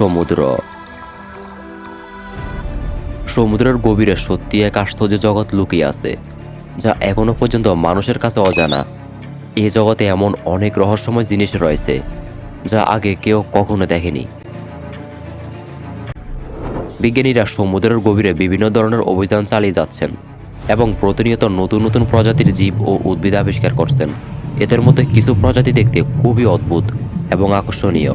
সমুদ্র। সমুদ্রের গভীরে সত্যি এক আশ্চর্য জগৎ লুকিয়ে আছে, যা এখনও পর্যন্ত মানুষের কাছে অজানা। এ জগতে এমন অনেক রহস্যময় জিনিস রয়েছে, যা আগে কেউ কখনো দেখেনি। বিজ্ঞানীরা সমুদ্রের গভীরে বিভিন্ন ধরনের অভিযান চালিয়ে যাচ্ছেন এবং প্রতিনিয়ত নতুন নতুন প্রজাতির জীব ও উদ্ভিদ আবিষ্কার করছেন। এদের মধ্যে কিছু প্রজাতি দেখতে খুবই অদ্ভুত এবং আকর্ষণীয়।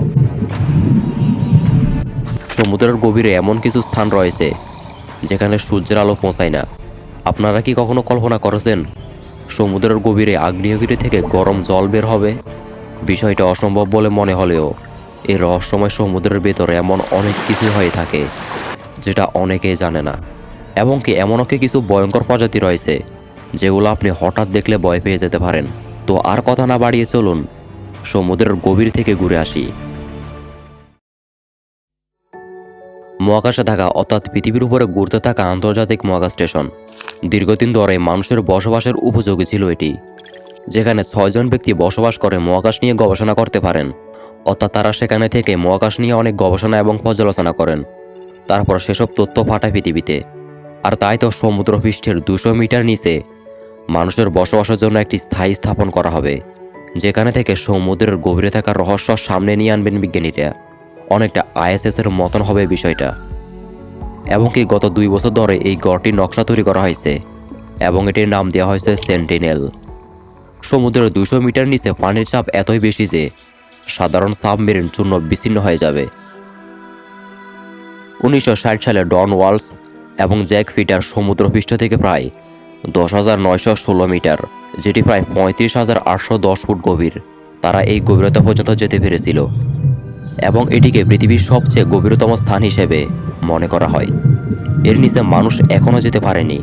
সমুদ্রের গভীরে এমন কিছু স্থান রয়েছে যেখানে সূর্যের আলো পৌঁছায় না। আপনারা কি কখনো কল্পনা করেছেন সমুদ্রের গভীরে আগ্নেয়গিরি থেকে গরম জল বের হবে? বিষয়টা অসম্ভব বলে মনে হলেও এই রহস্যময় সমুদ্রের ভেতরে এমন অনেক কিছু হয়ে থাকে যেটা অনেকেই জানে না। এবং কি এমনও কি কিছু ভয়ঙ্কর প্রজাতি রয়েছে যেগুলো আপনি হঠাৎ দেখলে ভয় পেয়ে যেতে পারেন। তো আর কথা না বাড়িয়ে চলুন সমুদ্রের গভীর থেকে ঘুরে আসি। মহাকাশে থাকা, অর্থাৎ পৃথিবীর উপরে ঘুরতে থাকা আন্তর্জাতিক মহাকাশ স্টেশন দীর্ঘদিন ধরে মানুষের বসবাসের উপযোগী ছিল এটি, যেখানে ছয়জন ব্যক্তি বসবাস করে মহাকাশ নিয়ে গবেষণা করতে পারেন। অর্থাৎ তারা সেখানে থেকে মহাকাশ নিয়ে অনেক গবেষণা এবং পর্যালোচনা করেন। তারপর সেসব তথ্য পাঠায় পৃথিবীতে। আর তাই তো সমুদ্রপৃষ্ঠের দুশো মিটার নিচে মানুষের বসবাসের জন্য একটি স্থায়ী স্থাপন করা হবে, যেখানে থেকে সমুদ্রের গভীরে থাকা রহস্য সামনে নিয়ে আনবেন বিজ্ঞানীরা। অনেকটা আইএসএস এর মতন হবে বিষয়টা। এবং কি গত দুই বছর ধরে এই গড়টির নকশা তৈরি করা হয়েছে এবং এটির নাম দেওয়া হয়েছে সেন্টিনেল সমুদ্রের দুশো মিটার নিচে পানির চাপ এতই বেশি যে সাধারণ সাবমেরিন চূর্ণ বিচ্ছিন্ন হয়ে যাবে। উনিশশো ষাট সালে ডন ওয়ালস এবং জ্যাক ফিটার সমুদ্রপৃষ্ঠ থেকে প্রায় দশ হাজার নয়শো ষোলো মিটার, যেটি প্রায় পঁয়ত্রিশ হাজার আটশো দশ ফুট গভীর, তারা এই গভীরতা পর্যন্ত যেতে পেরেছিল। এবং এটিকে পৃথিবীর সবচেয়ে গভীরতম স্থান হিসেবে মনে করা হয়। এর নিচে মানুষ এখনও যেতে পারেনি।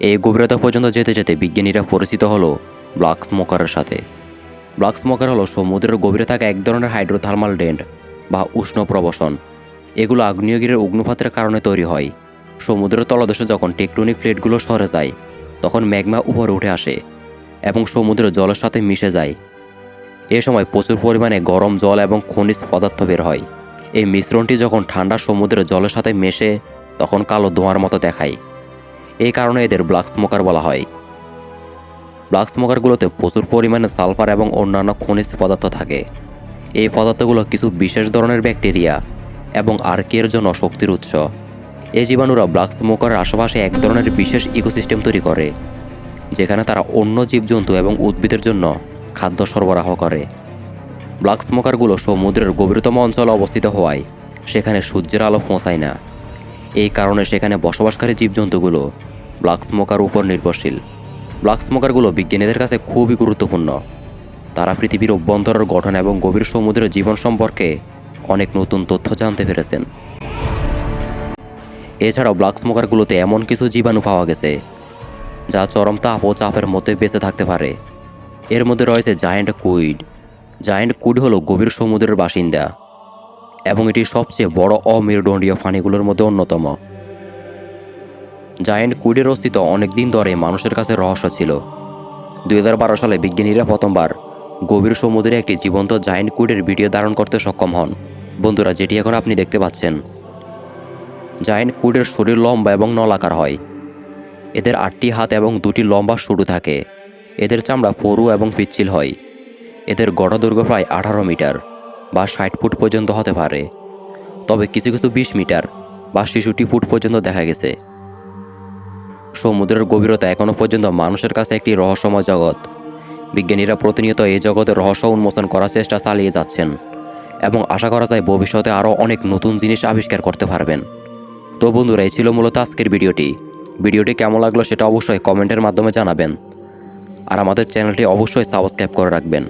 এই গভীরতা পর্যন্ত যেতে যেতে বিজ্ঞানীরা পরিচিত হলো ব্ল্যাক স্মোকারের সাথে। ব্ল্যাক স্মোকার হলো সমুদ্রের গভীরে থাকা এক ধরনের হাইড্রোথার্মাল ডেন্ট বা উষ্ণ প্রবসন। এগুলো আগ্নেয়গিরির অগ্নুপাতের কারণে তৈরি হয়। সমুদ্রের তলদেশে যখন টেকটনিক প্লেটগুলো সরে যায়, তখন ম্যাগমা উপরে উঠে আসে এবং সমুদ্রের জলের সাথে মিশে যায়। এ সময় প্রচুর পরিমাণে গরম জল এবং খনিজ পদার্থ বের হয়। এই মিশ্রণটি যখন ঠান্ডা সমুদ্রের জলের সাথে মেশে, তখন কালো ধোঁয়ার মতো দেখায়। এই কারণে এদের ব্ল্যাক স্মোকার বলা হয়। ব্ল্যাক স্মোকারগুলোতে প্রচুর পরিমাণে সালফার এবং অন্যান্য খনিজ পদার্থ থাকে। এই পদার্থগুলো কিছু বিশেষ ধরনের ব্যাকটেরিয়া এবং আর্কের জন্য শক্তির উৎস। এই জীবাণুরা ব্ল্যাক স্মোকারের আশেপাশে এক ধরনের বিশেষ ইকোসিস্টেম তৈরি করে, যেখানে তারা অন্য জীবজন্তু এবং উদ্ভিদের জন্য খাদ্য সরবরাহ করে। ব্ল্যাক স্মোকারগুলো সমুদ্রের গভীরতম অঞ্চলে অবস্থিত হওয়ায় সেখানে সূর্যের আলো পৌঁছায় না। এই কারণে সেখানে বসবাসকারী জীবজন্তুগুলো ব্ল্যাক স্মোকার উপর নির্ভরশীল। ব্ল্যাক স্মোকারগুলো বিজ্ঞানীদের কাছে খুবই গুরুত্বপূর্ণ। তারা পৃথিবীর অভ্যন্তরের গঠন এবং গভীর সমুদ্রের জীবন সম্পর্কে অনেক নতুন তথ্য জানতে পেরেছেন। এছাড়াও ব্ল্যাক স্মোকারগুলোতে এমন কিছু জীবাণু পাওয়া গেছে, যা চরম তাপ ও চাপের মধ্যে বেঁচে থাকতে পারে। এর মধ্যে রয়েছে জায়েন্ট কুইড। জায়েন্ট কুইড হলো গভীর সমুদ্রের বাসিন্দা এবং এটি সবচেয়ে বড় অমেরুদণ্ডীয় প্রাণীগুলোর মধ্যে অন্যতম। জায়েন্ট কুইডের অস্তিত্ব অনেক দিন ধরে মানুষের কাছে রহস্য ছিল। দুই হাজার বারো সালে বিজ্ঞানীরা প্রথমবার গভীর সমুদ্রে একটি জীবন্ত জায়েন্ট কুইডের ভিডিও ধারণ করতে সক্ষম হন। বন্ধুরা, যেটি এখন আপনি দেখতে পাচ্ছেন। জায়েন্ট কুইডের শরীর লম্বা এবং নলাকার হয়। এদের আটটি হাত এবং দুটি লম্বা শুরু থাকে। এদের চামড়া পরু এবং পিচ্ছিল হয়। এদের গড় দৈর্ঘ্য প্রায় আঠারো মিটার বা ষাট ফুট পর্যন্ত হতে পারে। তবে কিছু কিছু বিশ মিটার বা শিশুটি ফুট পর্যন্ত দেখা গেছে। সমুদ্রের গভীরতা এখনও পর্যন্ত মানুষের কাছে একটি রহস্যময় জগৎ। বিজ্ঞানীরা প্রতিনিয়ত এই জগতের রহস্য উন্মোচন করার চেষ্টা চালিয়ে যাচ্ছেন এবং আশা করা যায় ভবিষ্যতে আরও অনেক নতুন জিনিস আবিষ্কার করতে পারবেন। তো বন্ধুরা, এই ছিল মূলত আজকের ভিডিওটি। ভিডিওটি কেমন লাগল সেটা অবশ্যই কমেন্টের মাধ্যমে জানাবেন। আর আমাদের চ্যানেলটি অবশ্যই সাবস্ক্রাইব করে রাখবেন।